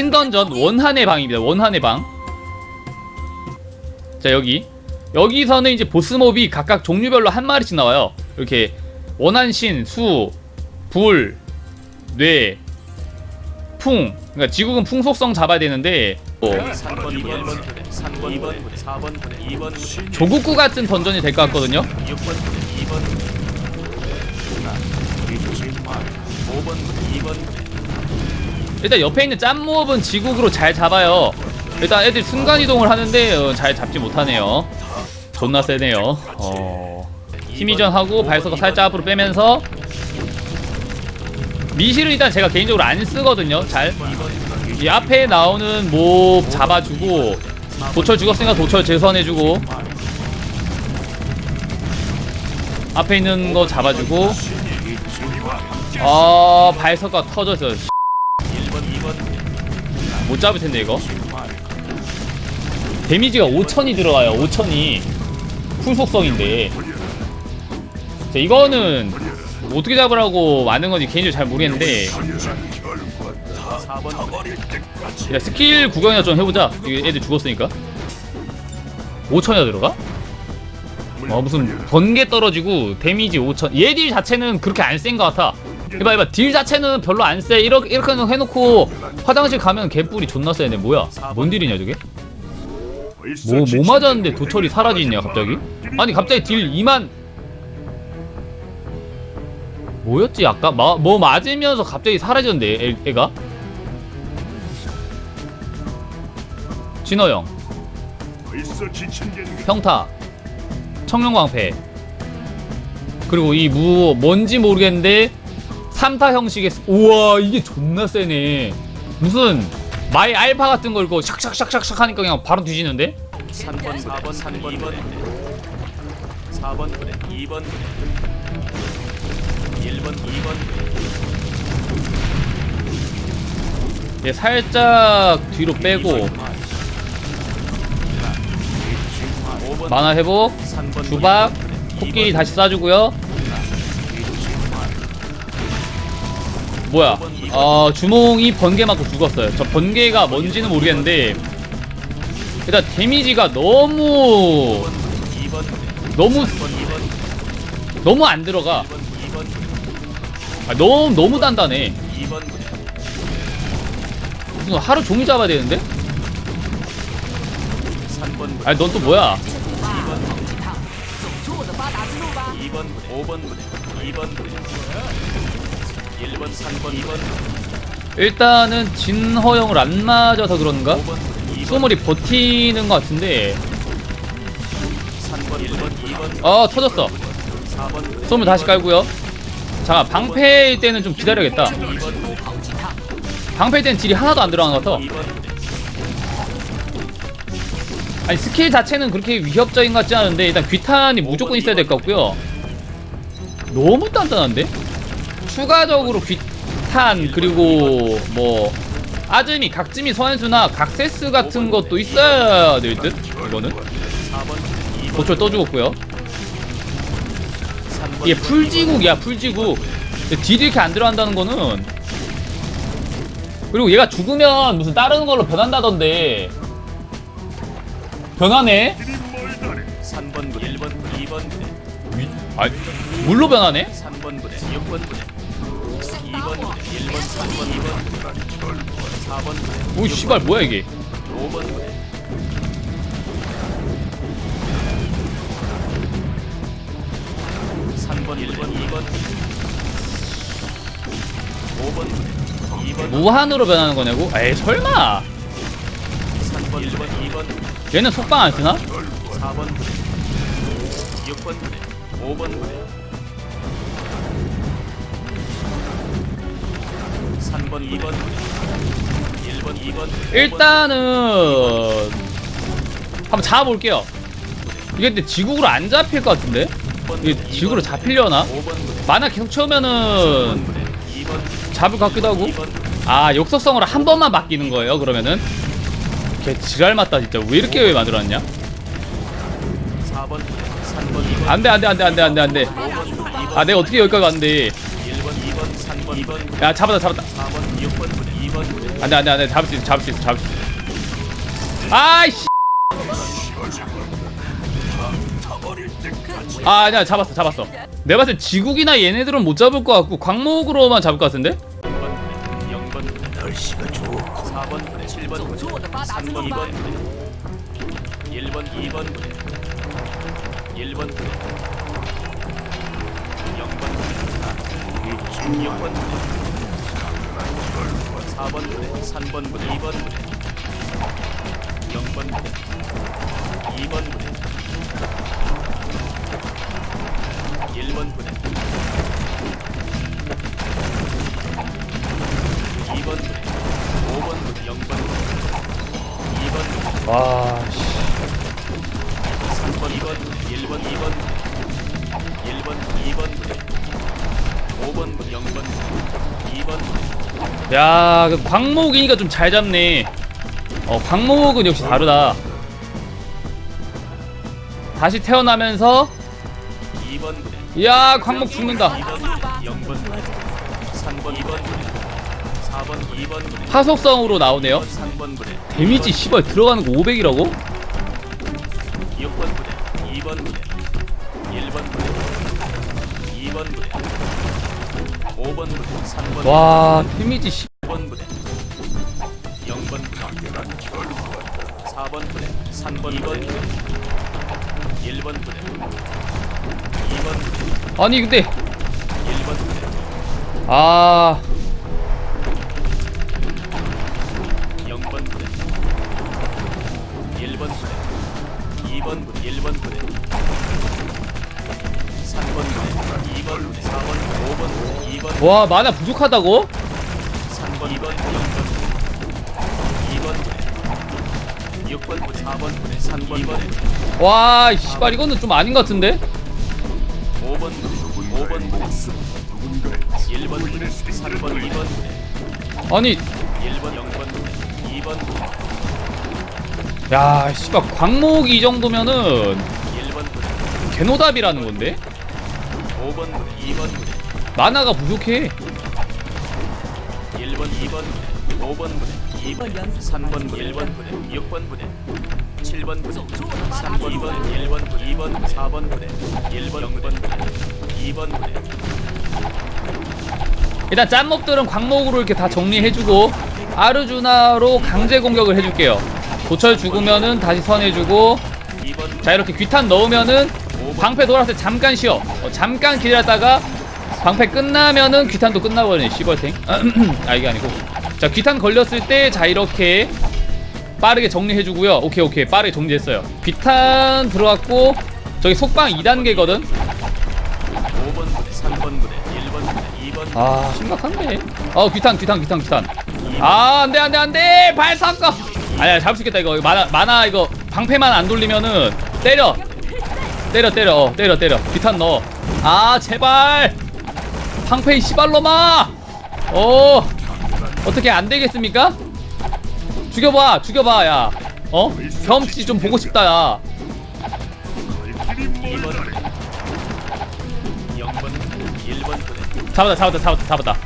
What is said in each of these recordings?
신던전 원한의 방입니다. 원한의 방. 자 여기 여기서는 이제 보스몹이 각각 종류별로 한 마리씩 나와요. 이렇게 원한신, 수, 불, 뇌, 풍. 그러니까 지국은 풍 속성 잡아야 되는데 뭐 3번 2번 부대 3번 2번 부대 4번 부대 2번 부대 조국구 같은 던전이 될 것 같거든요. 6번 부대 2번 부대 5번 부대 2번 부대 일단 옆에 있는 짠모업은 지국으로 잘 잡아요. 일단 애들 순간 이동을 하는데 어, 잘 잡지 못하네요. 존나 세네요. 어... 힘이전 하고 발서가 살짝 앞으로 빼면서 미실은 일단 제가 개인적으로 안 쓰거든요. 잘. 이 앞에 나오는 몹 잡아주고 도철 죽었으니까 도철 재선해주고 앞에 있는 거 잡아주고 아 발서가 터졌어요. 1번 2번 부대 못 잡을 텐데 이거. 데미지가 5천이 들어가요. 5천이 풀속성인데. 자, 이거는 어떻게 잡으라고 많은 건지 개인적으로 잘 모르겠는데 4번 부대 야, 스킬 구경이나 좀 해보자. 애들 죽었으니까. 5천이나 들어가? 어 무슨 번개 떨어지고 데미지 5천. 얘딜 자체는 그렇게 안 센 것 같아. 이봐 이봐 딜 자체는 별로 안 세. 이렇게 이렇게 해놓고 화장실 가면 개뿔이 존나 세네. 뭐야? 뭔 딜이냐 저게? 뭐, 뭐 맞았는데 도철이 사라지냐 갑자기? 아니 갑자기 딜 2만 뭐였지 아까? 마, 뭐 맞으면서 갑자기 사라졌는데 애, 벌써 지친 게 평타 청룡광패 그리고 이 무 뭔지 모르겠는데 3타 형식의 스- 우와 이게 존나 세네. 무슨 마이 알파 같은 걸 이거 샥샥샥샥샥 하니까 그냥 바로 뒤지는데? 3번 4번 3번 2번. 부대 4번 부대 2번. 부대 1번 2번. 부대 얘 살짝 뒤로 빼고. 5번. 만화 회복. 3번. 주박. 코끼리 다시 쏴주고요 뭐야? 어 주몽이 번개 맞고 죽었어요. 저 번개가 뭔지는 모르겠는데 일단 데미지가 너무 2번 부대 너무 3번 2번 너무 안 들어가. 2번 2번 부대 아, 너무 너무 단단해. 2번 부대 무슨 하루 종일 잡아야 되는데? 3번 부대 아니 넌 또 뭐야? 2번 부대 2번 부대 5번 부대 2번 부대 1번 3번 2번. 일단은 진허영을 안 맞아서 그런가? 5번 부대 2번. 수물이 버티는 것 같은데. 3번 1번 2번. 어 터졌어. 4번 부대 수물 다시 깔고요. 잠깐 방패일 때는 좀 기다려야겠다. 2번. 부대 방패일 때는 딜이 하나도 안 들어간 것 같아 2번. 부대 아니 스킬 자체는 그렇게 위협적인 것 같지 않은데 일단 귀탄이 무조건 있어야 될 것 같고요. 너무 단단한데? 추가적으로 귀탄 그리고 뭐 아즈미, 각지미, 소환수나 각세스 같은 것도 있어야 될 듯? 이거는? 4번 부대 2번 고철 또 죽었고요. 3번 이게 풀지국이야 풀지국. 딜이 이렇게 안 들어간다는 거는. 그리고 얘가 죽으면 무슨 다른 걸로 변한다던데. 변하네? 3번 부대 1번 부대 2번. 부대 위- 아니 물로 변하네? 3번 부대 6번 부대. 2번 부대 1번 3번 2번 4번 부대 오 씨발 뭐야 이게? 5번 부대. 3번 1번 2번. 5번 부대 2번. 무한으로 변하는 거냐고? 에이 설마! 3번 1번 2번. 얘는 속방 안 쓰나? 4번 부대 6번 부대 5번 부대 3번 2번. 부대 1번 2번. 일단은 한번 잡아볼게요. 이게 근데 지국으로 안 잡힐 것 같은데? 이게 지국으로 잡히려나? 5번. 부대 만화 계속 채우면은 3번 부대 2번. 잡을 것 같기도 하고. 2번. 아 역속성으로 한 번만 바뀌는 거예요 그러면은? 걔 지랄 맞다 진짜. 왜 이렇게 왜 만들었냐? 4번 부대 3번 2번. 안돼 안돼 안돼 안돼 안돼 안돼. 5번 부대 2번. 아 내가 어떻게 여기까지 왔는데? 1번 2번 3번 2번. 야 잡았다 잡았다 4번 6번 부대 2번 부대 안돼 안돼 안돼. 잡을 수 있어 잡을 수 있어 잡을 수 있어. 아이씨. 아 아니야 잡았어 잡았어. 내가 봤을 때 지국이나 얘네들은 못 잡을 것 같고 광목으로만 잡을 것 같은데? 0번 부대 날씨가 좋고 4번 부대 7번 부대 3번 2번 부대 1번 2번 부대 1번 부대 0번 부대 6번 부대 4번 부대 3번 부대 2번 부대 0번 부대 2번 부대 1번 부대 2번 부대 5번 부대 0번 부대 2번 부대. 와 씨 야, 그 광목이니까 좀 잘 잡네. 어, 광목은 역시 다르다. 다시 태어나면서 2번 부대 야, 광목 죽는다. 2번 부대 0번 부대 3번 2번 부대 4번 2번 부대 파속성으로 나오네요. 3번 부대 데미지 씨발 들어가는 거 500이라고? 6번 부대 2번 부대 1번 부대 2번 부대 5번 부대 3번 와, 데미지 씨. 5번 부대. 0번 부대 4번 부대 3번 2번 부대 1번 부대 2번 부대. 아니 근데. 1번 부대. 아, 0번 부대. 1번 부대. 2번 부대 1번 부대 3번 부대 2번 부대 4번 부대 5번 부대 2번 와, 만화 부족하다고? 3번 2번 0번 2번 부대 6번 부대 4번 부대 3번 부대 와, 씨발 이거는 좀 아닌 것 같은데? 5번 부대 5번 부대 1번 부대 3번 2번 부대 아니, 1번 0번 부대 2번 부대 야, 씨발 광목이 이 정도면은 1번 부대 개노답이라는 건데? 5번 부대 2번 부대 만화가 부족해. 1번 2번 부대 5번 부대 2번 3번 부대 1번 부대 6번 부대 7번 부대 3번 2번 1번 부대 2번 4번 부대 1번 0번 부대 2번 부대 일단 짠몹들은 광목으로 이렇게 다 정리해주고 아르주나로 강제 공격을 해줄게요. 도철 죽으면은 다시 선해주고 2번 자 이렇게 귀탄 넣으면은 방패 돌았을 때 잠깐 쉬어. 어, 잠깐 기다렸다가 방패 끝나면은 귀탄도 끝나버리네 시벌탱. 아 이게 아니고 자 귀탄 걸렸을 때 자 이렇게 빠르게 정리해주고요. 오케이 오케이 빠르게 정리했어요. 귀탄 들어왔고 저기 속방 2단계거든. 5번 부대 3번 부대 1번 부대 2번 아 심각한데 어 귀탄 귀탄 귀탄 귀탄 아 안돼 안돼 안돼 발사거 아니야 잡을 수 있겠다 이거 만화 만화 이거 방패만 안 돌리면은 때려 때려 때려. 어 때려 때려. 귀탄 넣어. 아 제발! 방패 이 씨발로마! 어 어떻게 안 되겠습니까? 죽여봐 죽여봐 야. 어? 경험치 좀 보고 싶다 야. 길이 멀다네 0번 부대 1번 부대 잡았다 잡았다 잡았다 잡았다.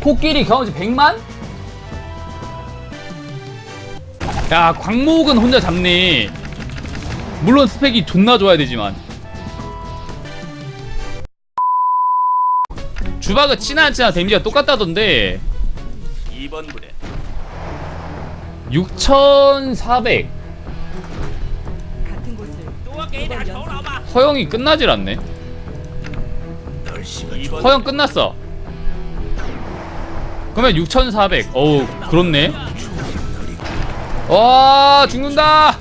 코끼리 경험치 100만? 야 광목은 혼자 잡네 물론 스펙이 존나 좋아야 되지만. 주바가 치나 안 치나 데미지가 똑같다던데. 2번 부대. 6400 같은 곳을 허용이 끝나질 않네. 2번 허용 끝났어. 그러면 6400 어우 그렇네. 와 죽는다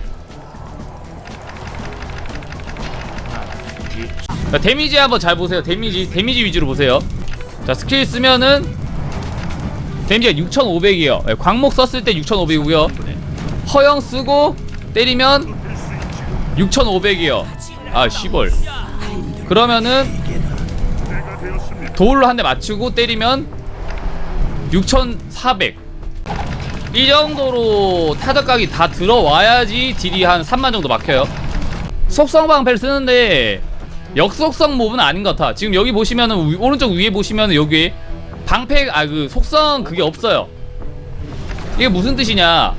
자, 데미지 한번 잘 보세요 데미지 데미지 위주로 보세요 자 스킬 쓰면은 데미지가 6500이에요 광목 썼을 때 6500이고요 허영 쓰고 때리면 6500이요 아 시벌 그러면은. 돌로 한 대 맞추고 때리면 6,400. 이 정도로 타격각이 다 들어와야지 딜이 한 3만 정도 막혀요. 속성 방패를 쓰는데 역속성 몹은 아닌 것 같아. 지금 여기 보시면은 위- 오른쪽 위에 보시면은 여기에 방패 아 그 속성 그게 없어요. 이게 무슨 뜻이냐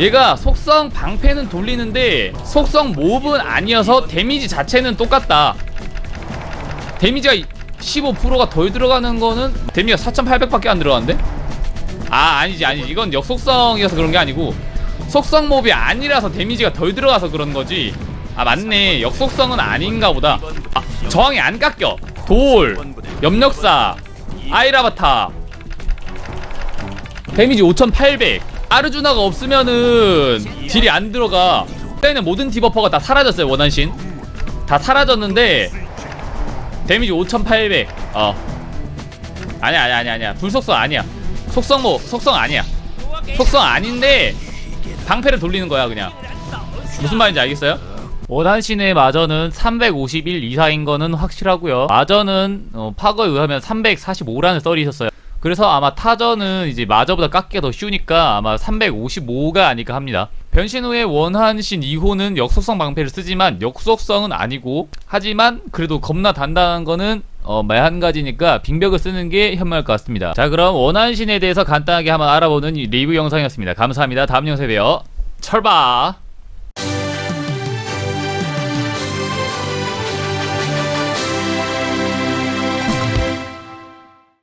얘가 속성 방패는 돌리는데 속성 몹은 아니어서 데미지 자체는 똑같다 데미지가 15%가 덜 들어가는 거는 데미지가 4,800밖에 안 들어가는데? 아 아니지 아니지 이건 역속성이어서 그런 게 아니고 속성 몹이 아니라서 데미지가 덜 들어가서 그런 거지 아 맞네. 역속성은 아닌가 보다. 아, 저항이 안 깎여. 돌 염력사 아이라바타. 데미지 5800 아르주나가 없으면은 딜이 안 들어가. 그때는 모든 디버퍼가 다 사라졌어요 원한신. 다 사라졌는데 데미지 5800어. 아니야 아니야 아니야 아니야. 불속성 아니야. 속성 뭐 속성 아니야. 속성 아닌데 방패를 돌리는 거야 그냥. 무슨 말인지 알겠어요? 원한신의 마저는 351 이상인 거는 확실하고요. 마저는 어, 파거에 의하면 345라는 썰이 있었어요. 그래서 아마 타전은 이제 마저보다 깎기가 더 쉬우니까 아마 355가 아닐까 합니다. 변신 후에 원한신 2호는 역속성 방패를 쓰지만 역속성은 아니고 하지만 그래도 겁나 단단한 거는 어, 말한 가지니까 빙벽을 쓰는 게 현명할 것 같습니다. 자 그럼 원한신에 대해서 간단하게 한번 알아보는 이 리뷰 영상이었습니다. 감사합니다. 다음 영상에 봬요. 철바